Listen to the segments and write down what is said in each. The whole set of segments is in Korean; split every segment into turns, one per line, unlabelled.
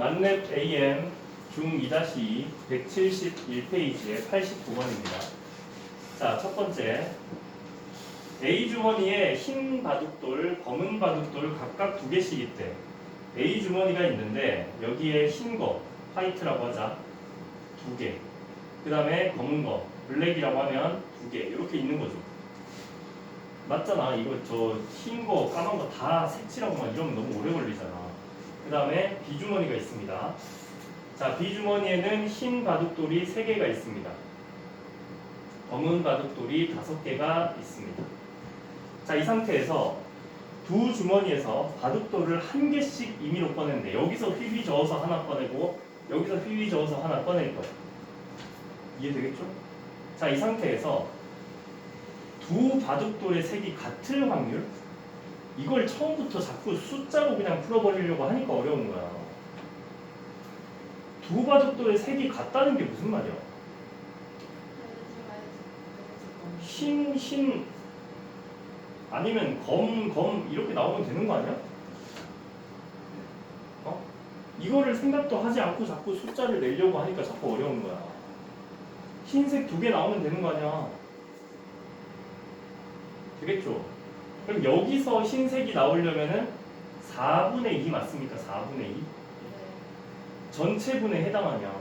만렙 AM 중 2-2 171페이지의 89번입니다. 자, 첫 번째. A 주머니에 흰 바둑돌, 검은 바둑돌 각각 두 개씩 있대. A 주머니가 있는데 여기에 흰 거, 화이트라고 하자. 두 개. 그 다음에 검은 거, 블랙이라고 하면 두 개. 이렇게 있는 거죠. 맞잖아. 이거 저 흰 거, 까만 거 다 색칠하고 막 이러면 너무 오래 걸리잖아. 그 다음에 비주머니가 있습니다. 자, 비주머니에는 흰 바둑돌이 3개가 있습니다. 검은 바둑돌이 5개가 있습니다. 자, 이 상태에서 두 주머니에서 바둑돌을 한 개씩 임의로 꺼내는데 여기서 휘휘 저어서 하나 꺼내고 여기서 휘휘 저어서 하나 꺼낼 거예요. 이해되겠죠? 자, 이 상태에서 두 바둑돌의 색이 같을 확률 이걸 처음부터 자꾸 숫자로 그냥 풀어버리려고 하니까 어려운 거야. 두 바둑돌의 색이 같다는 게 무슨 말이야? 흰, 흰, 아니면 검, 검 이렇게 나오면 되는 거 아니야? 어? 이거를 생각도 하지 않고 자꾸 숫자를 내려고 하니까 자꾸 어려운 거야. 흰색 두 개 나오면 되는 거 아니야? 되겠죠? 그럼 여기서 흰색이 나오려면은 4분의 2 맞습니까? 4분의 2? 전체 분에 해당하냐?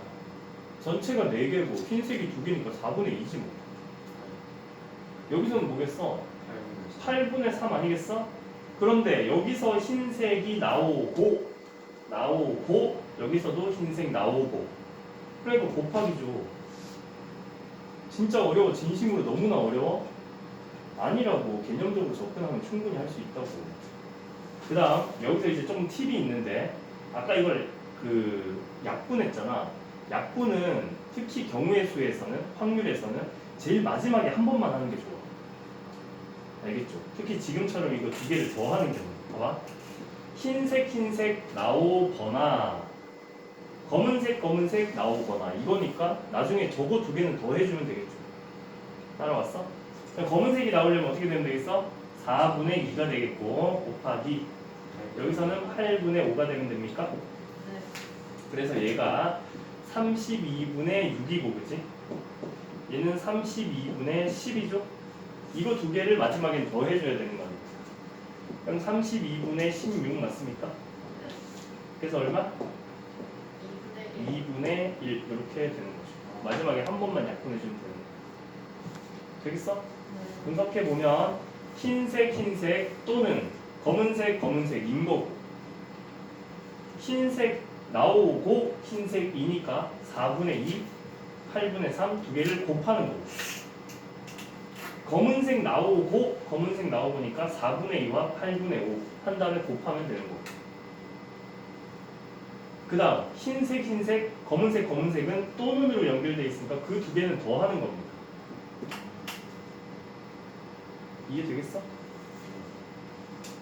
전체가 4개고 흰색이 2개니까 4분의 2지 뭐. 여기서는 뭐겠어? 8분의 3 아니겠어? 그런데 여기서 흰색이 나오고 나오고 여기서도 흰색 나오고 그러니까 곱하기죠. 진짜 어려워. 진심으로 너무나 어려워. 아니라고 개념적으로 접근하면 충분히 할 수 있다고. 그 다음 여기서 이제 좀 팁이 있는데 아까 이걸 그 약분했잖아. 약분은 특히 경우의 수에서는 확률에서는 제일 마지막에 한 번만 하는 게 좋아. 알겠죠? 특히 지금처럼 이거 두 개를 더 하는 경우. 봐봐. 흰색 흰색 나오거나 검은색 검은색 나오거나 이거니까 나중에 저거 두 개는 더 해주면 되겠죠. 따라왔어? 그럼 검은색이 나오려면 어떻게 되면 되겠어? 4분의 2가 되겠고 곱하기 여기서는 8분의 5가 되면 됩니까? 그래서 얘가 32분의 6이고 그치? 얘는 32분의 10이죠? 이거 두 개를 마지막엔 더 해줘야 되는 거니까 그럼 32분의 16 맞습니까? 그래서 얼마? 2분의 1 이렇게 되는 거죠 마지막에 한 번만 약분해주면 되는 거죠 되겠어? 분석해 보면 흰색 흰색 또는 검은색 검은색인 거고 흰색 나오고 흰색이니까 4분의 2, 8분의 3 두 개를 곱하는 거고 검은색 나오고 검은색 나오니까 4분의 2와 8분의 5 한 다음에 곱하면 되는 거고 그 다음 흰색 흰색 검은색 검은색은 또는으로 연결되어 있으니까 그 두 개는 더 하는 겁니다 이해되겠어?